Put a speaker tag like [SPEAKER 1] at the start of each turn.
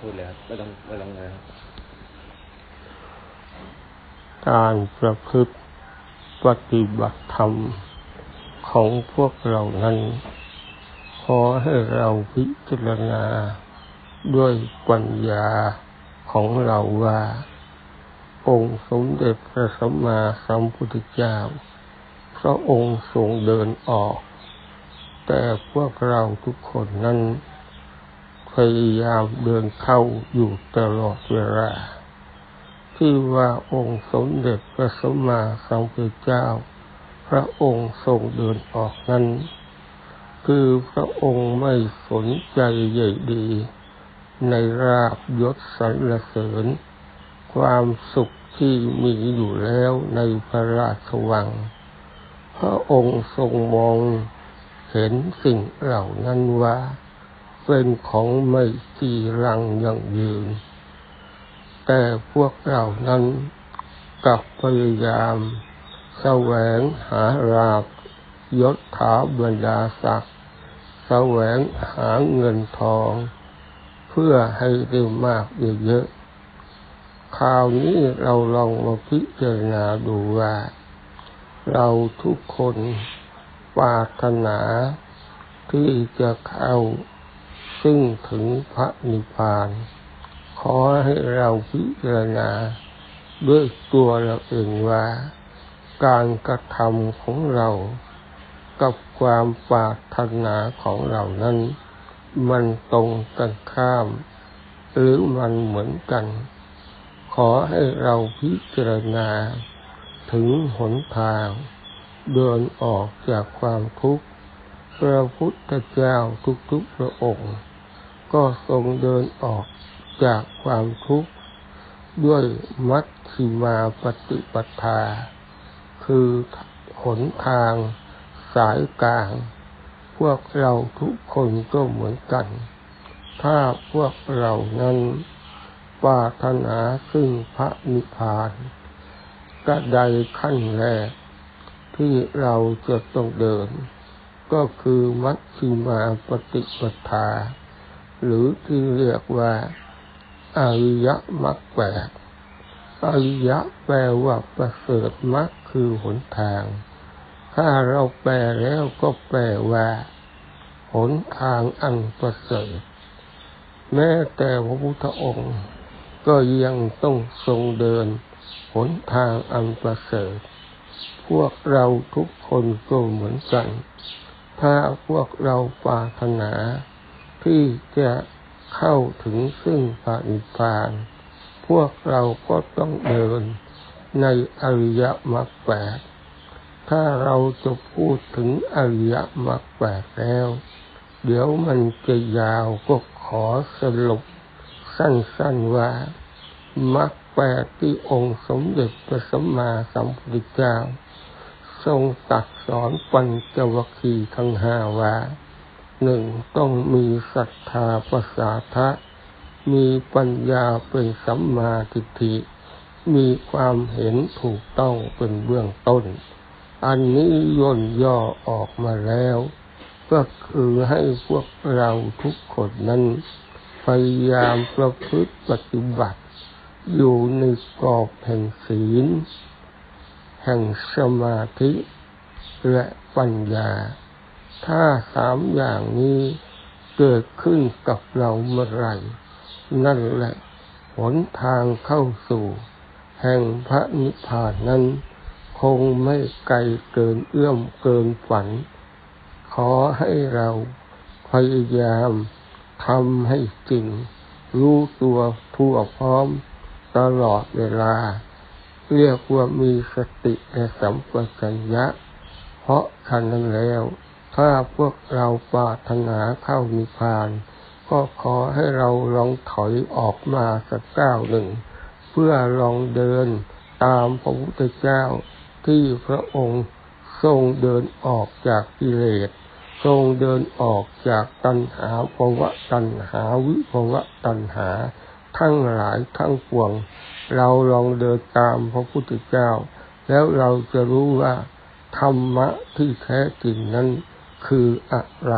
[SPEAKER 1] พูดเลยครับไม่ต้องไม่ต้องเลยครับ
[SPEAKER 2] การประพฤติปฏิบัติธรรมของพวกเรานั้น ขอให้เราพิจารณาด้วยปัญญาของเราว่า องค์สมเด็จพระสัมมาสัมพุทธเจ้าพระองค์ทรงเดินออก แต่พวกเราทุกคนนั้น พยายามเดินเข้าอยู่ตลอดเวลา ที่ว่าองค์สมเด็จพระสัมมาสัมพุทธเจ้า พระองค์ทรงเดินออกนั้น คือพระองค์ไม่สนใจใหญ่ดี ในราบยศสรรเสริญ ความสุขที่มีอยู่แล้วในพระราชวัง พระองค์ทรงมองเห็นสิ่งเหล่านั้นว่า เป็นของไม่จีรังยั่งยืน แต่พวกเรานั้นกลับพยายามแสวงหาราบยศถาบรรดาศักดิ์แสวงหาเงินทอง เพื่อให้ได้มากเยอะๆคราวนี้เราลองมาพิจารณาดูว่า เราทุกคนปรารถนาที่จะเข้า ซึ่งถึงพระนิพพาน ขอให้เราพิจารณาด้วยตัวเราเองว่า การกระทำของเรา กับความปรารถนาของเรานั้น มันตรงกันข้าม หรือมันเหมือนกัน ขอให้เราพิจารณา ถึงหนทาง เดินออกจากความทุกข์พระพุทธเจ้าทุกๆพระองค์ ก็ทรงเดินออกจากความทุกข์ด้วยมัชฌิมาปฏิปทา คือหนทางสายกลาง พวกเราทุกคนก็เหมือนกัน ถ้าพวกเรานั้นปรารถนาซึ่งพระนิพพานกระไดขั้นแรก ที่เราจะต้องเดิน ก็คือมัชฌิมาปฏิปทา หรือที่เรียกว่าอริยมรรคแปดอริยะแปลว่าประเสริฐมรรคคือหนทาง ถ้าเราแปลแล้วก็แปลว่า หนทางอันประเสริฐ แม้แต่พระพุทธองค์ ก็ยังต้องทรงเดิน หนทางอันประเสริฐ พวกเราทุกคนก็เหมือนกัน ถ้าพวกเราปรารถนา ที่จะเข้าถึงซึ่งพระนิพพาน พวกเราก็ต้องเดินในอริยมรรคแปด ถ้าเราจะพูดถึงอริยมรรคแปดแล้ว เดี๋ยวมันจะยาวก็ขอสรุปสั้นๆว่ามรรคแปดที่องค์สมเด็จพระสัมมาสัมพุทธเจ้า ทรงตรัสสอนปัญจวัคคีย์ทั้งห้าว่า หนึ่งต้องมีศรัทธาประสาทะมีปัญญาเป็นสัมมาทิฏฐิ มีความเห็นถูกต้องเป็นเบื้องต้น อันนี้ย่นย่อออกมาแล้ว ก็คือให้พวกเราทุกคนนั้น พยายามประพฤติปฏิบัติ อยู่ในกรอบแห่งศีล แห่งสมาธิและปัญญา ถ้าสามอย่างนี้เกิดขึ้นกับเราเมื่อไรนั่นแหละหนทางเข้าสู่ แห่งพระนิพพานนั้น คงไม่ไกลเกินเอื้อมเกินฝัน ขอให้เราพยายามทำให้จริง รู้ตัวทั่วพร้อมตลอดเวลา เรียกว่ามีสติและสัมปชัญญะ เพราะฉะนั้นแล้ว ถ้าพวกเราปรารถนาเข้านิพพาน ก็ขอให้เราลองถอยออกมาสักก้าวหนึ่ง เพื่อลองเดินตามพระพุทธเจ้าที่พระองค์ทรงเดินออกจากกิเลสทรงเดินออกจากตัณหาภวะตัณหาวิภวะตัณหา ทั้งหลายทั้งปวง เราลองเดินตามพระพุทธเจ้า แล้วเราจะรู้ว่าธรรมะที่แท้จริงนั้น คืออะไร